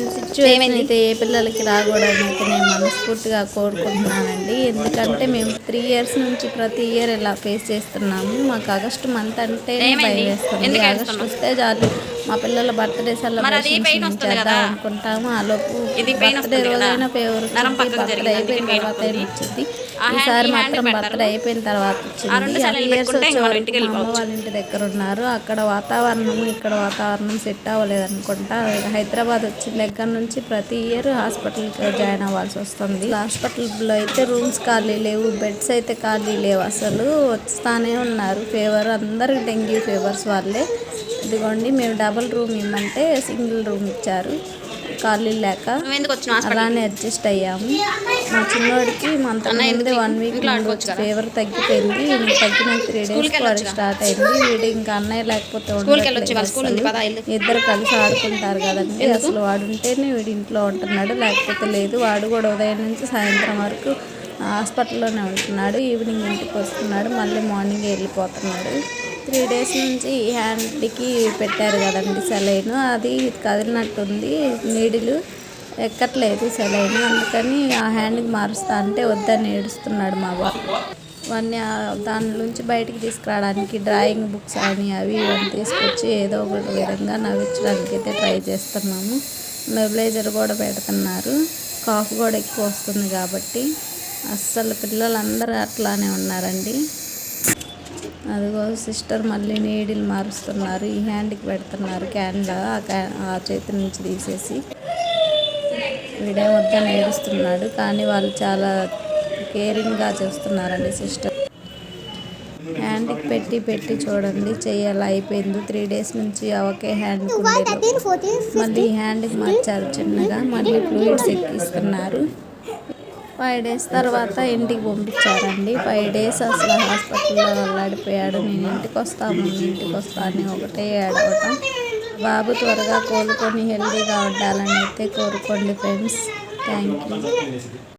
ఇలాంటి సిచ్యువేషన్ అయితే ఏ పిల్లలకి రాకూడదని అయితే నేను మనస్ఫూర్తిగా కోరుకుంటున్నానండి. ఎందుకంటే మేము త్రీ ఇయర్స్ నుంచి ప్రతి ఇయర్ ఇలా ఫేస్ చేస్తున్నాము. మాకు ఆగస్టు మంత్ అంటే భయం వేస్తుంది. ఆగస్ట్ వస్తే చాలు. మా పిల్లల బర్త్డే సెలబ్రేషన్ చేద్దాం అనుకుంటాము. ఆ లోపు బర్త్డే రోజైనా ఫేవర్ బర్త్డే అయిపోయిన తర్వాత వచ్చింది ఈసారి మాత్రం బర్త్డే అయిపోయిన తర్వాత వచ్చింది. ఇయర్స్ వచ్చే అమ్మ వాళ్ళ ఇంటి దగ్గర ఉన్నారు. అక్కడ వాతావరణం ఇక్కడ వాతావరణం సెట్ అవ్వలేదు అనుకుంటా. హైదరాబాద్ వచ్చిన దగ్గర నుంచి ప్రతి ఇయర్ హాస్పిటల్కి జాయిన్ అవ్వాల్సి వస్తుంది. హాస్పిటల్లో అయితే రూమ్స్ ఖాళీ లేవు. బెడ్స్ అయితే ఖాళీ లేవు. అసలు వస్తానే ఉన్నారు. ఫీవర్ అందరికి డెంగ్యూ ఫీవర్స్ వాళ్ళే. ఇదిగోండి మేము డబుల్ రూమ్ ఇమ్మంటే సింగిల్ రూమ్ ఇచ్చారు. ఖాళీ లేక అలానే అడ్జస్ట్ అయ్యాము. మా చిన్నోడికి మంత్ ముందే వన్ వీక్ ఫీవర్ తగ్గిపోయింది. తగ్గిన త్రీ డేస్ వాడికి స్టార్ట్ అయింది. వీడు ఇంకా అన్నయ్య లేకపోతే. ఇద్దరు కలిసి ఆడుకుంటారు కదండి. అసలు వాడు ఉంటేనే వీడి ఇంట్లో ఉంటున్నాడు లేకపోతే లేదు. వాడు కూడా ఉదయం నుంచి సాయంత్రం వరకు హాస్పిటల్లోనే ఉంటున్నాడు. ఈవినింగ్ ఇంటికి వస్తున్నాడు మళ్ళీ మార్నింగ్ వెళ్ళిపోతున్నాడు. త్రీ డేస్ నుంచి ఈ హ్యాండ్కి పెట్టారు కదండి సెలైన్. అది కదిలినట్టుంది నీడిలు. ఎక్కట్లేదు సెలైన్. అందుకని ఆ హ్యాండ్కి మారుస్తా అంటే వద్దని ఏడుస్తున్నాడు మా బాబు. వాడిని దాని నుంచి బయటికి తీసుకురావడానికి డ్రాయింగ్ బుక్స్ అని అవి ఇవన్నీ తీసుకొచ్చి ఏదో ఒక విధంగా నవ్వించడానికి అయితే ట్రై చేస్తున్నాము. నెబులైజర్ కూడా పెడుతున్నారు. కాఫ్ కూడా ఎక్కువ వస్తుంది కాబట్టి. అస్సలు పిల్లలందరూ అట్లానే ఉన్నారండి. అదిగో సిస్టర్ మళ్ళీ నీడిల్ మారుస్తున్నారు. ఈ హ్యాండ్కి పెడుతున్నారు క్యాన్లో ఆ క్యా- ఆ చేతి నుంచి తీసేసి వీడే వద్దని ఏడుస్తున్నాడు. కానీ వాళ్ళు చాలా కేరింగ్గా చేస్తున్నారండి సిస్టర్. హ్యాండ్కి పెట్టి పెట్టి చూడండి. చేయాలి అయిపోయింది. త్రీ డేస్ నుంచి ఒకే హ్యాండ్ మళ్ళీ హ్యాండ్కి మార్చారు చిన్నగా. మళ్ళీ ఫ్లూయిడ్స్ ఎక్కిస్తున్నారు. ఫైవ్ డేస్ తర్వాత ఇంటికి పంపించారండి. ఫైవ్ డేస్ అసలు హాస్పిటల్లో వెళ్ళాడిపోయాడు నేను ఇంటికి వస్తాము ఇంటికి వస్తా అని ఒకటే ఏడవటం. బాబు త్వరగా కోలుకొని హెల్తీగా ఉండాలని అయితే కోరుకోండి ఫ్రెండ్స్. Thank you.